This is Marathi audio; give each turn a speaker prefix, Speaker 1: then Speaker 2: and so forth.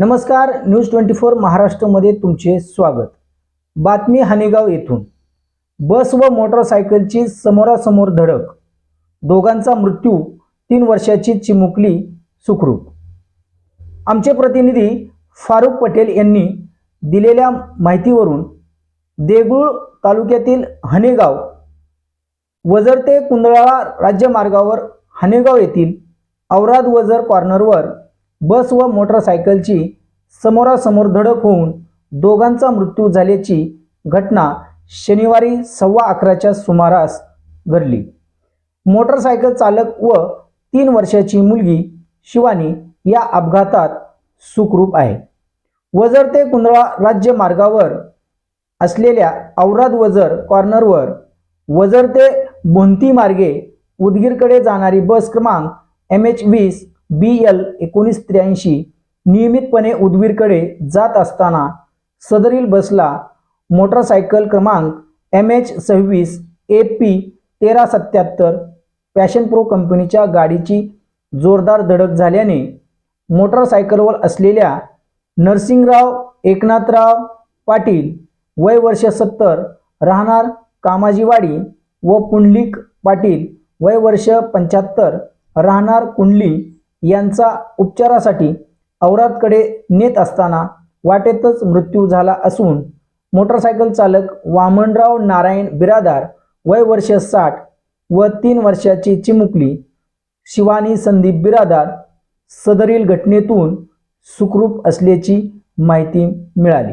Speaker 1: नमस्कार न्यूज ट्वेंटी फोर महाराष्ट्रमध्ये तुमचे स्वागत. बातमी हानेगाव येथून. बस व मोटरसायकलची समोरासमोर धडक. दोघांचा मृत्यू तीन वर्षाची चिमुकली सुखरूप. आमचे प्रतिनिधी फारुख पटेल यांनी दिलेल्या माहितीवरून देगूळ तालुक्यातील हनेगाव वजर ते कुंदळाळा राज्यमार्गावर हनेगाव येथील औराद वजर कॉर्नरवर बस व मोटरसायकलची समोरासमोर धडक होऊन दोघांचा मृत्यू झाल्याची घटना शनिवारी सव्वा अकराच्या सुमारास घडली. मोटरसायकल चालक व तीन वर्षाची मुलगी शिवानी या अपघातात सुखरूप आहे. वजर ते कुंदळा राज्य मार्गावर असलेल्या औराद वजर कॉर्नरवर वजर ते बोंती मार्गे उदगीरकडे जाणारी बस क्रमांक एम एच वीस बी एल एकोणीस त्र्याऐंशी नियमितपणे उदगीरकडे जात असताना सदरील बसला मोटरसायकल क्रमांक एम एच सव्वीस ए पी तेरा सत्याहत्तर पॅशन प्रो कंपनीच्या गाडीची जोरदार धडक झाल्याने मोटरसायकलवर असलेल्या नरसिंगराव एकनाथराव पाटील वय वर्ष सत्तर राहणार कामाजीवाडी व पुंडलिक पाटील वय वर्ष पंच्याहत्तर राहणार कुंडली यांचा उपचारासाठी औरादकडे नेत असताना वाटेतच मृत्यू झाला असून मोटरसायकल चालक वामनराव नारायण बिरादार वय वर्ष साठ व तीन वर्षाची चिमुकली शिवानी संदीप बिरादार सदरील घटनेतून सुखरूप असल्याची माहिती मिळाली.